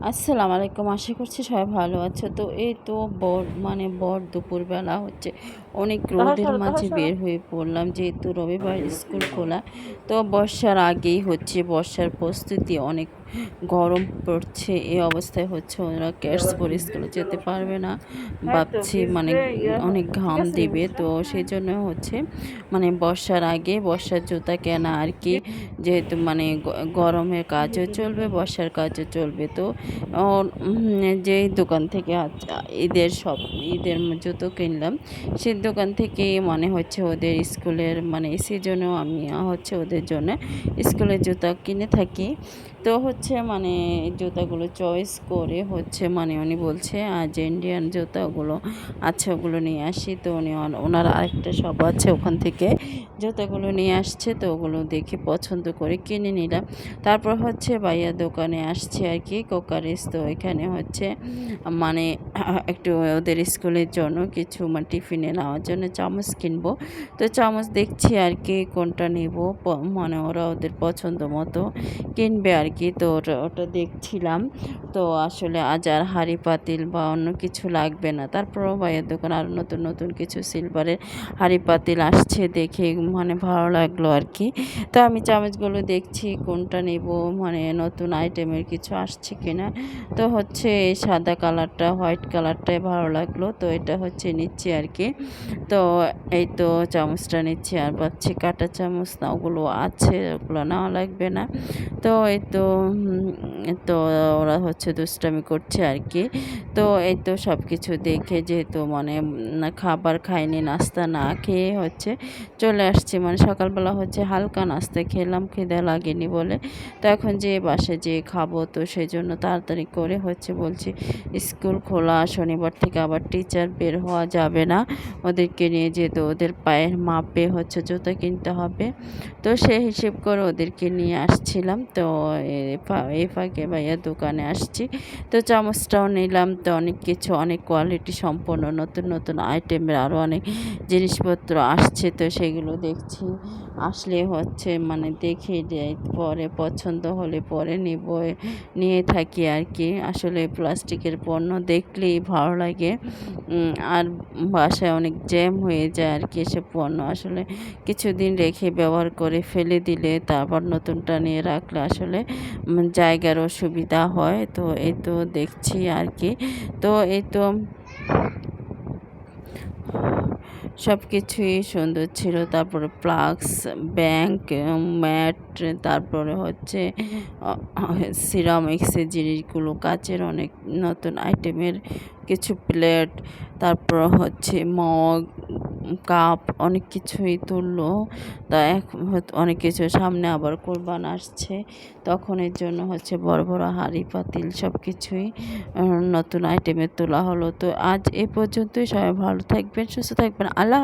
আসসালামু আলাইকুম আশা করছি সবাই ভালো আছো। তো এই তো বর মানে বর দুপুরবেলা হচ্ছে অনেক রোদের মাঝে বের হয়ে পড়লাম যেহেতু রবিবার স্কুল খোলা তো বর্ষার আগেই হচ্ছে বর্ষার প্রস্তুতি অনেক গরম পড়ছে এই অবস্থায় হচ্ছে ওরা ক্যাটস পরে স্কুলে যেতে পারবে না। ভাবছি মানে অনেক ঘাম দিবে তো সেই জন্য হচ্ছে মানে বর্ষার আগে বর্ষার জুতা কেনা আর কি যেহেতু মানে গরমের কাজও চলবে বর্ষার কাজও চলবে তো যেই দোকান থেকে ঈদের সব ঈদের জুতো কিনলাম সেই দোকান থেকে মনে হচ্ছে ওদের স্কুলের মানে সেজন্যও আমি হচ্ছে ওদের জন্য স্কুলের জুতা কিনে থাকি। তো হচ্ছে মানে জুতাগুলো চয়েস করে হচ্ছে মানে উনি বলছে, আজ ইন্ডিয়ান জুতাগুলো আছে, ওগুলো নিয়ে আসি। তো উনি ওনার আরেকটা সব আছে, ওখান থেকে জুতাগুলো নিয়ে আসছে। তো ওগুলো দেখে পছন্দ করে কিনে নিলাম তারপর হচ্ছে ভাইয়া দোকানে আসছে আর কি কোকারিস তো এখানে হচ্ছে মানে একটু ওদের স্কুলের জন্য কিছু মানে টিফিনে নেওয়ার জন্য চামচ কিনবো। তো চামচ দেখছি আর কি কোনটা নেব মানে ওরা ওদের পছন্দ মতো কিনবে আর কি তো ওটা দেখছিলাম। তো আসলে আজ আর হাঁড়ি, পাতিল বা অন্য কিছু লাগবে না। তারপরও ভাইয়ের দোকান আরও নতুন নতুন কিছু সিলভারের হাঁড়ি, পাতিল আসছে দেখে মানে ভালো লাগল আর কি তো আমি চামচগুলো দেখছি, কোনটা নেব মানে নতুন আইটেমের কিছু আসছে কিনা। তো হচ্ছে এই সাদা কালারটা, হোয়াইট কালারটাই ভালো লাগল। তো এটা হচ্ছে নিচ্ছি আর কি তো এই তো চামচটা নিচ্ছি আর পাচ্ছি কাটা চামচ। না, ওগুলো আছে, ওগুলো নেওয়া লাগবে না। তো এই তো তো ওরা হচ্ছে দুষ্টামি করছে আর কি তো এই তো সব কিছু দেখে যেহেতু মানে খাবার খাইনি নাস্তা না খেয়ে হচ্ছে চলে আসছি। মানে সকালবেলা হচ্ছে হালকা নাস্তা খেলাম, খিদে লাগেনি বলে। তো এখন যে বাসে যে খাব তো সেই জন্য তাড়াতাড়ি করে হচ্ছে বলছি স্কুল খোলা, শনিবার থেকে আবার টিচার বের হওয়া যাবে না। ওদেরকে নিয়ে যেহেতু ওদের পায়ের মাপে হচ্ছে জুতো কিনতে হবে। তো সেই হিসেব করে ওদেরকে নিয়ে আসছিলাম। তো এই ফাঁকে ভাইয়া দোকানে আসছি। তো চামচটাও নিলাম, তো অনেক কিছু, অনেক কোয়ালিটি সম্পন্ন, নতুন নতুন আইটেমের আরও অনেক জিনিসপত্র আসছে, তো সেগুলো দেখছি। আসলে হচ্ছে মানে দেখে পরে পছন্দ হলে পরে নিব, নিয়ে থাকি আর কি। আসলে প্লাস্টিকের পণ্য দেখলেই ভালো লাগে। আর বাসায় অনেক জ্যাম হয়ে যায় আর কি এসব পণ্য। আসলে কিছুদিন রেখে ব্যবহার করে ফেলে দিলে তারপর নতুনটা নিয়ে রাখলে আসলে জায়গার অসুবিধা হয়, তো এই তো দেখছি আর কি। তো এই তো সব কিছুই সুন্দর ছিল। তারপরে প্লাক্স ব্যাংক, ম্যাট, তারপরে হচ্ছে সিরামিক্সের জিনিসগুলো, কাচের অনেক নতুন আইটেমের কিছু প্লেট, তারপর হচ্ছে মগ কাপ, অনেক কিছুই তুললো। তা এক অনেক কিছু সামনে আবার কোরবান আসছে। তখন এর জন্য হচ্ছে বড় বড় হাঁড়ি, পাতিল সব কিছুই নতুন আইটেমের তোলা হলো। তো আজ এ পর্যন্তই। সবাই ভালো থাকবেন, সুস্থ থাকবেন। আল্লাহ